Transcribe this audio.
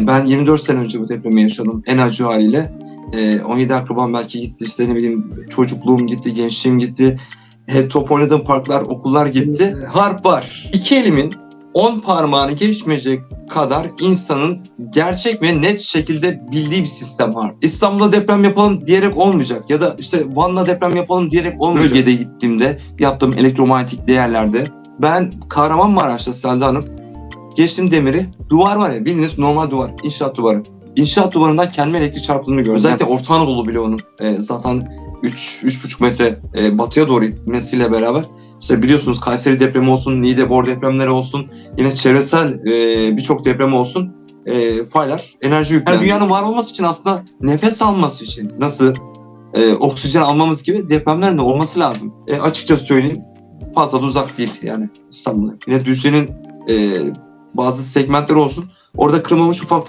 Ben 24 sene önce bu depremi yaşadım en acı haliyle. Ee, 17 akrabam belki gitti işte ne bileyim çocukluğum gitti, gençliğim gitti. Hep top oynadığım parklar, okullar gitti. Harp var. İki elimin 10 parmağını geçmeyecek kadar insanın gerçek ve net şekilde bildiği bir sistem var. İstanbul'da deprem yapalım diyerek olmayacak ya da işte Van'la deprem yapalım diyerek olmayacak. Bölgede gittiğimde yaptığım elektromanyetik değerlerde ben Kahramanmaraş'ta Selda Hanım geçtim demiri duvar var ya bildiğiniz normal duvar inşaat duvarı. İnşaat duvarından kendime elektrik çarptığını gördüm. Özellikle Orta Anadolu bloğunun e, zaten 3 3,5 metre e, batıya doğru gitmesiyle beraber işte biliyorsunuz Kayseri depremi olsun, Niğde depremleri olsun, yine çevresel e, birçok deprem olsun e, faylar enerji yüklendi. Yani dünyanın var olması için aslında nefes alması için nasıl e, oksijen almamız gibi depremlerin de olması lazım. E, açıkça söyleyeyim fazla da uzak değil yani İstanbul'a. Yine Düzce'nin e, bazı segmentleri olsun. Orada kırılmamış ufak